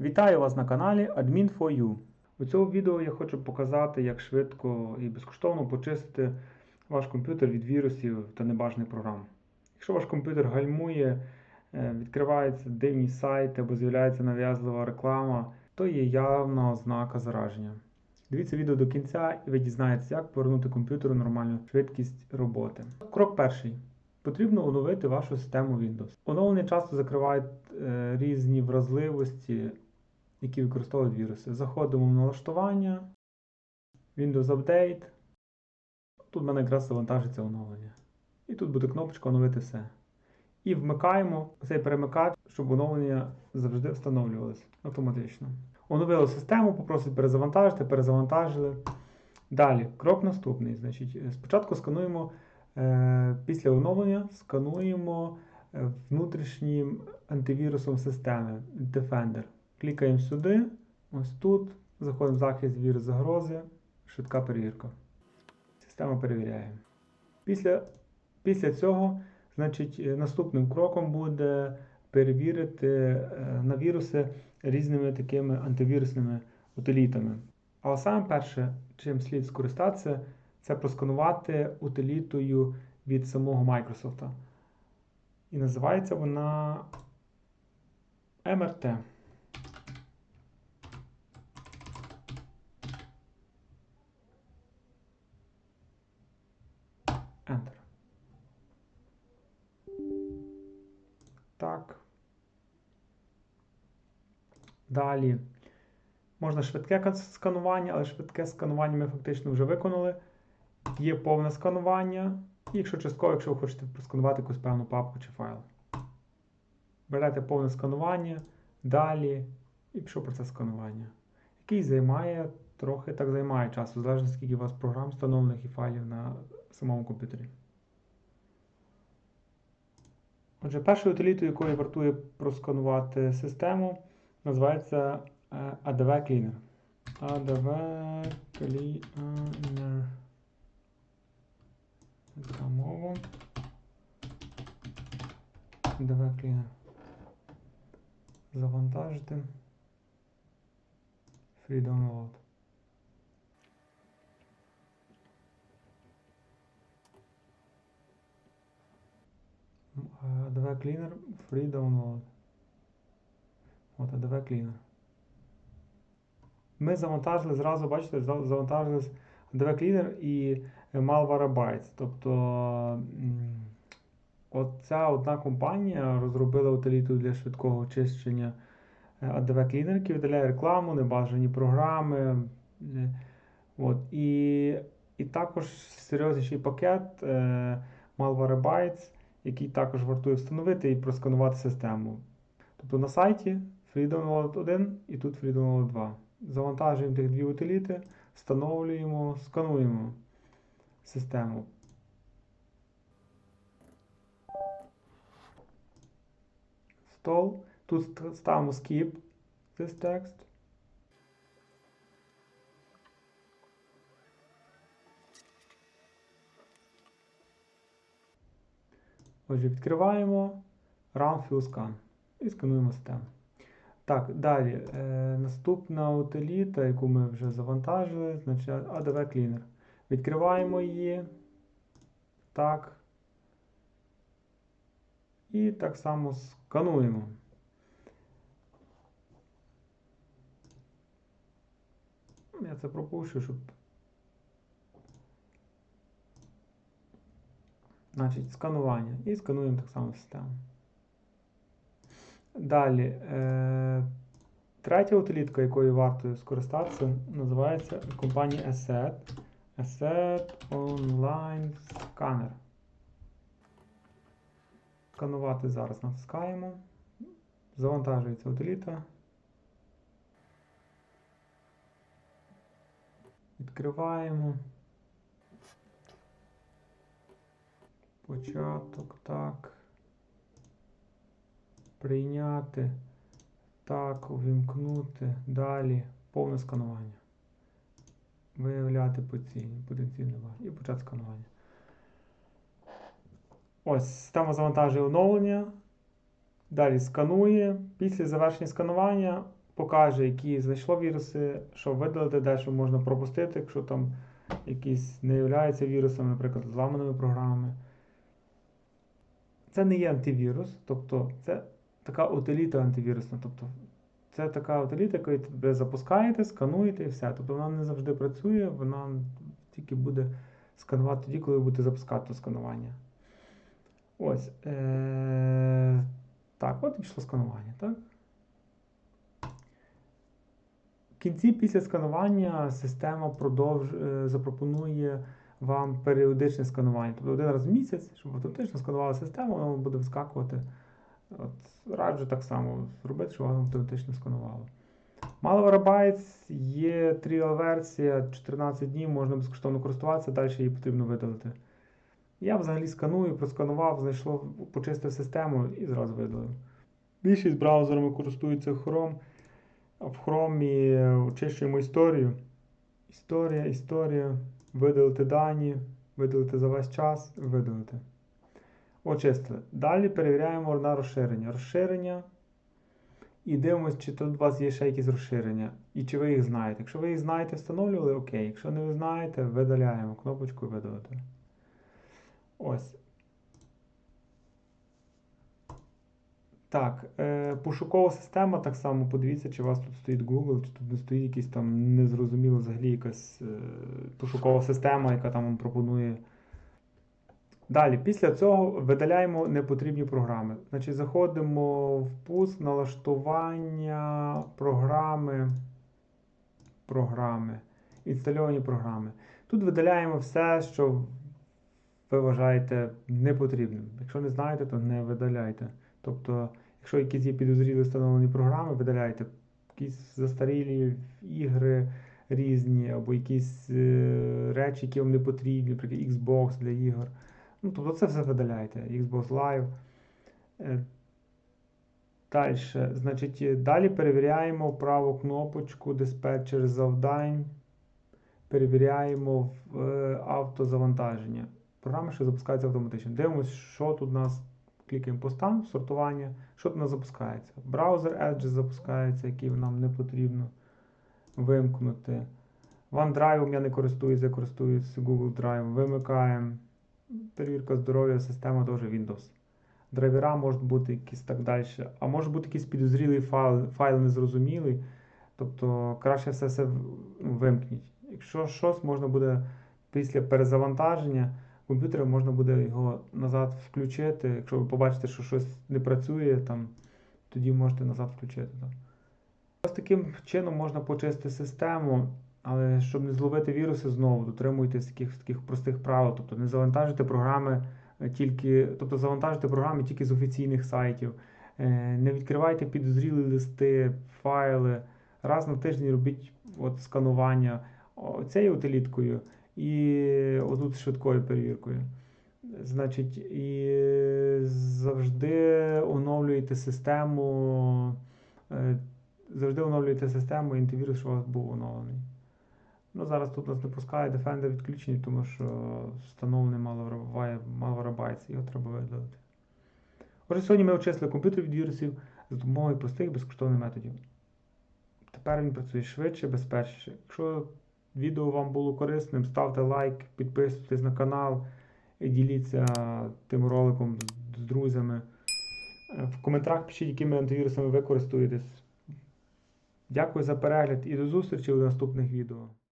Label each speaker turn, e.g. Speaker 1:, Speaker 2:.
Speaker 1: Вітаю вас на каналі Admin4U. У цьому відео я хочу показати, як швидко і безкоштовно почистити ваш комп'ютер від вірусів та небажаних програм. Якщо ваш комп'ютер гальмує, е, відкриваються дивні сайти або з'являється нав'язлива реклама, то є явна ознака зараження. Дивіться відео до кінця і ви дізнаєтеся, як повернути комп'ютеру нормальну швидкість роботи. Крок перший. Потрібно оновити вашу систему Windows. Оновлення часто закривають е, різні вразливості, які використовують віруси. Заходимо в налаштування, Windows Update. Тут в мене якраз завантажиться оновлення. І тут буде кнопочка оновити все. І вмикаємо цей перемикач, щоб оновлення завжди встановлювалося автоматично. Оновили систему, попросить перезавантажити, перезавантажили. Далі, крок наступний. Значить, е, спочатку скануємо е, після оновлення, скануємо е, внутрішнім антивірусом системи Defender. Клікаємо сюди, ось тут, заходимо в захист вірус загрози, швидка перевірка. Система перевіряє. Після, після цього, значить, е, наступним кроком буде перевірити е, на віруси різними такими антивірусними утилітами. Але саме перше, чим слід скористатися, це просканувати утилітою від самого Microsoft. І називається вона MRT. Enter. Так. Далі. Можна швидке сканування, але швидке сканування ми фактично вже виконали. Є повне сканування. І якщо частково, якщо ви хочете просканувати якусь певну папку чи файл. Берете повне сканування, далі і пішов процес сканування, який займає трохи так займає часу, залежно скільки у вас програм встановлених і файлів на самому комп'ютері. Отже, першою утилітою, якою вартує просканувати систему, називається ADV Cleaner. ADV Cleaner. Така мова. ADV Cleaner. Завантажити. Free download. Cleaner Free Download. От ADV Cleaner. Ми завантажили зразу, бачите, завантажили ADV Cleaner і Malwarebytes. Тобто оця одна компанія розробила утиліту для швидкого очищення ADV Cleaner, який видаляє рекламу, небажані програми. е, От, і, і також серйозніший пакет е, Malwarebytes, який також вартує встановити і просканувати систему. Тобто на сайті FreeDownload 1 і тут FreeDownload 2. Завантажуємо тих дві утиліти, встановлюємо, скануємо систему. Стол. Тут ставимо skip this text. Отже, відкриваємо Run Full Scan і скануємо систему. Так, далі. Е, наступна утиліта, яку ми вже завантажили, значить ADV Cleaner. Відкриваємо її. Так. І так само скануємо. Я це пропущу, щоб. Значить, сканування. І скануємо так само систему. Далі. Е, третя утилітка, якою варто скористатися, називається компанія Asset. Asset Online Scanner. Сканувати зараз натискаємо. Завантажується утиліта. Відкриваємо. Початок, так. Прийняти. Так, увімкнути. Далі. Повне сканування. Виявляти потенційні, потенційне вар- і почати сканування. Ось, система завантажує оновлення. Далі сканує. Після завершення сканування покаже, які знайшло віруси, що видалити, де що можна пропустити, якщо там якісь не являються вірусами, наприклад, зламаними програмами. Це не є антивірус, тобто це така утиліта антивірусна. Тобто це така утиліта, яку ви запускаєте, скануєте і все. Тобто вона не завжди працює, вона тільки буде сканувати тоді, коли ви будете запускати то сканування. Ось. Е- Так, от і пішло сканування, так? В кінці після сканування система продовж... е, запропонує вам періодичне сканування. Тобто один раз в місяць, щоб автоматично сканувала система, воно буде вискакувати. От, раджу так само зробити, щоб воно автоматично сканувало. Malware є тріал версія 14 днів, можна безкоштовно користуватися, далі її потрібно видалити. Я взагалі сканую, просканував, знайшло, почистив систему і зразу видалив. Більшість браузерами користуються Chrome. В Chrome очищуємо історію. Історія, історія, видалити дані, видалити за весь час, видалити. Очистили. Далі перевіряємо на розширення. Розширення. І дивимося, чи тут у вас є ще якісь розширення. І чи ви їх знаєте. Якщо ви їх знаєте, встановлювали, окей. Якщо не ви знаєте, видаляємо кнопочку видалити. Ось. Так, е, пошукова система так само, подивіться, чи у вас тут стоїть Google, чи тут не стоїть якийсь там незрозуміло взагалі якась е, пошукова система, яка там вам пропонує. Далі, після цього видаляємо непотрібні програми. Значить, заходимо в пуск, налаштування програми, програми, інстальовані програми. Тут видаляємо все, що ви вважаєте непотрібним. Якщо не знаєте, то не видаляйте. Тобто, якщо якісь є підозрілі встановлені програми, видаляйте якісь застарілі ігри різні, або якісь е, речі, які вам не потрібні, наприклад, Xbox для ігор. Ну, тобто це все видаляйте. Xbox Live. Е, Далі, значить, далі перевіряємо праву кнопочку диспетчер завдань. Перевіряємо в е, автозавантаження. Програма, що запускається автоматично. Дивимося, що тут у нас клікаємо по стан, сортування, що тут нас запускається. Браузер Edge запускається, який нам не потрібно вимкнути. OneDrive я не користуюся, я користуюся Google Drive. Вимикаємо. Перевірка здоров'я, система теж Windows. Драйвера можуть бути якісь так далі. А може бути якийсь підозрілий файл, файл незрозумілий. Тобто краще все це ну, вимкніть. Якщо щось можна буде після перезавантаження комп'ютера, можна буде його назад включити. Якщо ви побачите, що щось не працює, там, тоді можете назад включити. Ось таким чином можна почистити систему. Але щоб не зловити віруси, знову дотримуйтесь таких таких простих правил. Тобто не завантажуйте програми тільки, тобто завантажуйте програми тільки з офіційних сайтів. Не відкривайте підозрілі листи, файли. Раз на тиждень робіть от сканування цією утиліткою і отут швидкою перевіркою. Значить, і завжди оновлюйте систему. Завжди оновлюйте систему, антивірус, що у вас був оновлений. Ну, Зараз тут нас не пускає Defender відключений, тому що встановлений malware bytes, його треба видалити. Отже, сьогодні ми очистили комп'ютер від вірусів за допомогою простих безкоштовних методів. Тепер він працює швидше, безпечніше. Якщо відео вам було корисним, ставте лайк, підписуйтесь на канал і діліться тим роликом з друзями. В коментарях пишіть, якими антивірусами ви користуєтесь. Дякую за перегляд і до зустрічі у наступних відео.